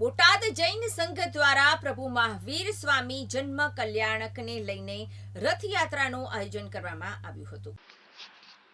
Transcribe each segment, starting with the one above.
બોટાદ જૈન સંઘ દ્વારા પ્રભુ મહાવીર સ્વામી જન્મ કલ્યાણકને લઈને રથયાત્રાનું આયોજન કરવામાં આવ્યું હતું.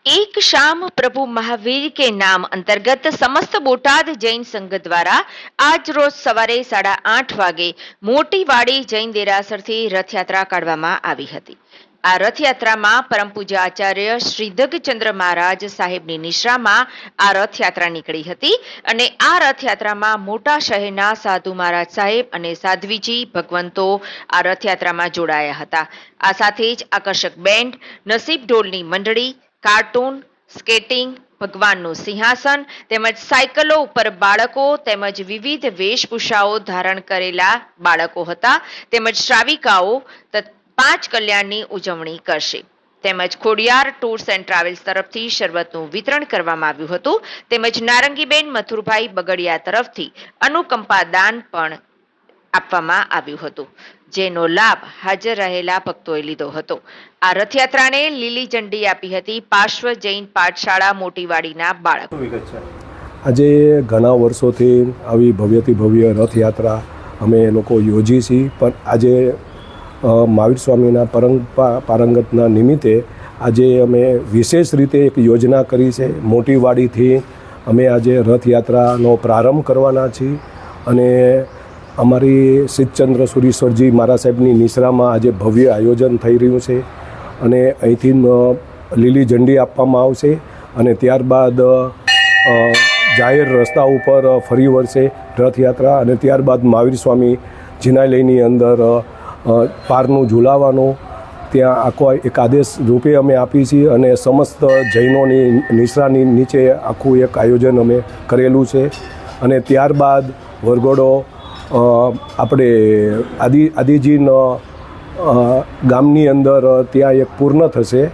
એક શામ પ્રભુ મહાવીર કે નામ અંતર્ગત સમસ્ત બોટાદ જૈન સંઘ દ્વારા આજ રોજ સવારે સાડા આઠ વાગે મોટી વાડી જૈન દેરાસરથી રથયાત્રા કાઢવામાં આવી હતી. આ રથયાત્રામાં પરમ પૂજ્ય આચાર્ય શ્રી ધગચંદ્ર મહારાજ સાહેબની નિશ્રામાં આ રથયાત્રા નીકળી હતી અને આ રથયાત્રામાં મોટા શહેરના સાધુ મહારાજ સાહેબ અને સાધ્વીજી, ભગવંતો આ રથયાત્રામાં જોડાયા હતા. આ સાથે જ આકર્ષક બેન્ડ, નસીબ ઢોલની મંડળી, કાર્ટૂન, સ્કેટિંગ, ભગવાનનું સિંહાસન તેમજ સાયકલો ઉપર બાળકો તેમજ વિવિધ વેશભૂષાઓ ધારણ કરેલા બાળકો હતા તેમજ શ્રાવિકાઓ પાંચ કલ્યાણની ઉજવણી કરશે. તેમજ ખોડિયાર ટૂર્સ એન્ડ ટ્રાવેલ્સ તરફથી શરબતનું વિતરણ કરવામાં આવ્યું હતું. તેમજ નારંગીબેન મથુરભાઈ બગડિયા તરફથી અનુકંપા દાન પણ આપવામાં આવ્યું હતું. જેનો લાભ હાજર રહેલા ભક્તોએ લીધો હતો. આ રથયાત્રાને લીલી ઝંડી આપી હતી પાર્શ્વ જૈન પાઠશાળા મોટીવાડીના બાળકો. છે? આજે ઘણા વર્ષોથી આવી ભવ્યથી ભવ્ય રથયાત્રા અમે લોકો યોજી છીએ. પણ આજે મહાવીર સ્વામીના પરંપા પારંગતના નિમિત્તે આજે અમે વિશેષ રીતે એક યોજના કરી છે. મોટી વાડીથી અમે આજે રથયાત્રાનો પ્રારંભ કરવાના છીએ અને અમારી સિદ્ધચંદ્ર સુરીશ્વરજી મારા સાહેબની નિશ્રામાં આજે ભવ્ય આયોજન થઈ રહ્યું છે અને અહીંથી લીલી ઝંડી આપવામાં આવશે અને ત્યારબાદ જાહેર રસ્તા ઉપર ફરી વળશે રથયાત્રા અને ત્યારબાદ મહાવીર સ્વામી જિનાલયની અંદર પારનું ઝુલાવાનું ત્યાં આખો એક આદેશ રૂપે અમે આપી છીએ અને સમસ્ત જૈનોની નિશ્રાની નીચે આખું એક આયોજન અમે કરેલું છે. અને ત્યારબાદ વરઘોડો આપણે આદિ, આદિજીન ગામની અંદર ત્યાં એક પૂર્ણ થશે.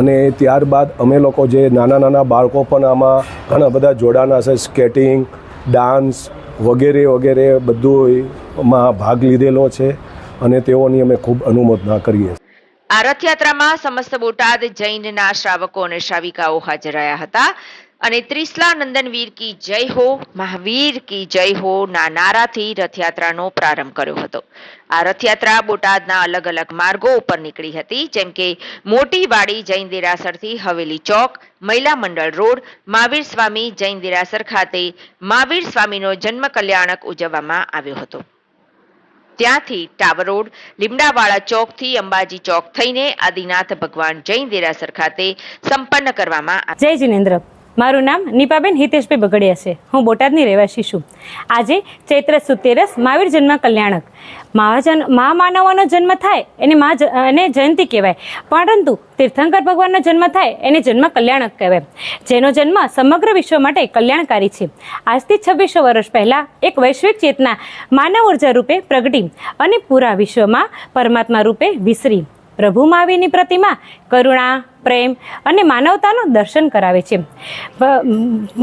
અને ત્યારબાદ અમે લોકો જે નાના નાના બાળકો પણ આમાં ઘણા બધા જોડાના છે. સ્કેટિંગ, ડાન્સ વગેરે વગેરે બધુંમાં ભાગ લીધેલો છે અને તેઓની અમે ખૂબ અનુમોદના કરીએ આ રથયાત્રામાં સમસ્ત બોટાદ જૈનના શ્રાવકો અને શ્રાવિકાઓ હાજર રહ્યા હતા. અને ત્રિસલા નંદનવીર કી જય હો, મહાવીર કી જય હો, ના નારાથી રથયાત્રાનો પ્રારંભ કર્યો હતો. આ રથયાત્રા બોટાદના અલગ અલગ માર્ગો ઉપર નીકળી હતી, જેમ કે મોટી વાડી જૈન દેરાસરથી હવેલી ચોક, મહિલા મંડળ રોડ, મહાવીર સ્વામી જૈન દેરાસર ખાતે મહાવીર સ્વામીનો જન્મ કલ્યાણક ઉજવવામાં આવ્યો હતો. ત્યાંથી ટાવર રોડ, લીમડાવાળા ચોકથી અંબાજી ચોક થઈને આદિનાથ ભગવાન જૈન દેરાસર ખાતે સંપન્ન કરવામાં જય જિનેન્દ્ર. મારું નામ નીપાબેન હિતેશભાઈ બગડિયા છે. હું બોટાદની રહેવાસી છું. આજે ચૈત્ર સુતેરસ મહાવીર જન્મ કલ્યાણક. મહાજન મહામાનવોનો જન્મ થાય એને મહા એને જયંતી કહેવાય. પરંતુ તીર્થંકર ભગવાનનો જન્મ થાય એને જન્મ કલ્યાણક કહેવાય. જેનો જન્મ સમગ્ર વિશ્વ માટે કલ્યાણકારી છે. આજથી છવ્વીસો વર્ષ પહેલાં એક વૈશ્વિક ચેતના માનવ ઊર્જા રૂપે પ્રગટી અને પૂરા વિશ્વમાં પરમાત્મા રૂપે વિસરી. પ્રભુ મહાવીરની પ્રતિમા, કરુણા, પ્રેમ અને માનવતાનું દર્શન કરાવે છે.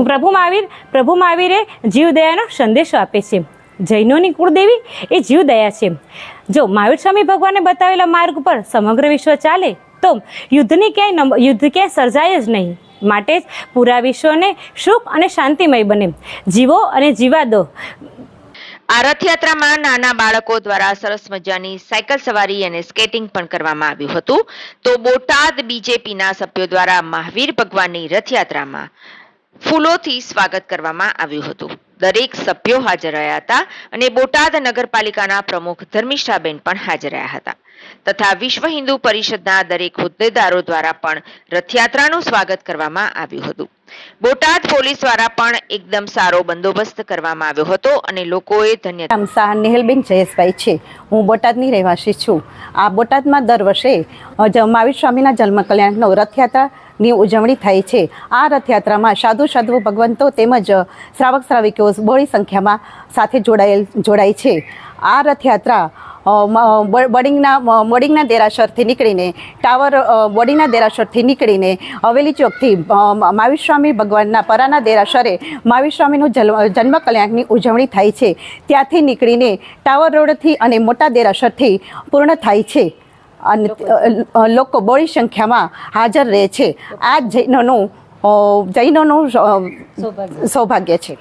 પ્રભુ મહાવીર પ્રભુ મહાવીરે જીવદયાનો સંદેશો આપે છે. જૈનોની કુળદેવી એ જીવદયા છે. જો મહાવીર સ્વામી ભગવાને બતાવેલા માર્ગ પર સમગ્ર વિશ્વ ચાલે, તો યુદ્ધની ક્યાંય યુદ્ધ ક્યાંય સર્જાય જ નહીં. માટે જ પૂરા વિશ્વને સુખ અને શાંતિમય બને. જીવો અને જીવા દો આ રથયાત્રામાં નાના બાળકો દ્વારા સરસ મજાની સાયકલ સવારી અને સ્કેટિંગ પણ કરવામાં આવ્યું હતું. તો બોટાદ બીજેપીના સભ્યો દ્વારા મહાવીર ભગવાનની રથયાત્રામાં ફૂલોથી સ્વાગત કરવામાં આવ્યું હતું. દરેક સભ્યો હાજર રહ્યા હતા અને બોટાદ નગરપાલિકાના પ્રમુખ ધર્મિષ્ઠાબેન પણ હાજર રહ્યા હતા. તથા વિશ્વ હિન્દુ પરિષદના દરેક હોદ્દેદારો દ્વારા પણ રથયાત્રાનું સ્વાગત કરવામાં આવ્યું હતું. બોટાદ પોલીસ દ્વારા પણ એકદમ સારો બંદોબસ્ત કરવામાં આવ્યો હતો અને લોકોએ ધન્ય શાહ નેહલબેન જયેશભાઈ છે. હું બોટાદની રહેવાસી છું. આ બોટાદમાં દર વર્ષે મહાવીર સ્વામીના જન્મ કલ્યાણનો રથયાત્રાની ઉજવણી થાય છે. આ રથયાત્રામાં સાધુ સાધુ ભગવંતો તેમજ શ્રાવક શ્રાવિકો બહોળી સંખ્યામાં સાથે જોડાયેલ જોડાય છે. આ રથયાત્રા બડિંગના બોડિંગના દેરાસરથી નીકળીને ટાવર બોડીના દેરાસરથી નીકળીને હવેલી ચોકથી મહાવીર સ્વામી ભગવાનના પરાના દેરાસરે મહાવીર સ્વામીનું જન્મ કલ્યાણની ઉજવણી થાય છે. ત્યાંથી નીકળીને ટાવર રોડથી અને મોટા દેરાસરથી પૂર્ણ થાય છે. અને લોકો બહોળી સંખ્યામાં હાજર રહે છે. આ જૈનોનું જૈનોનું સૌભાગ્ય છે.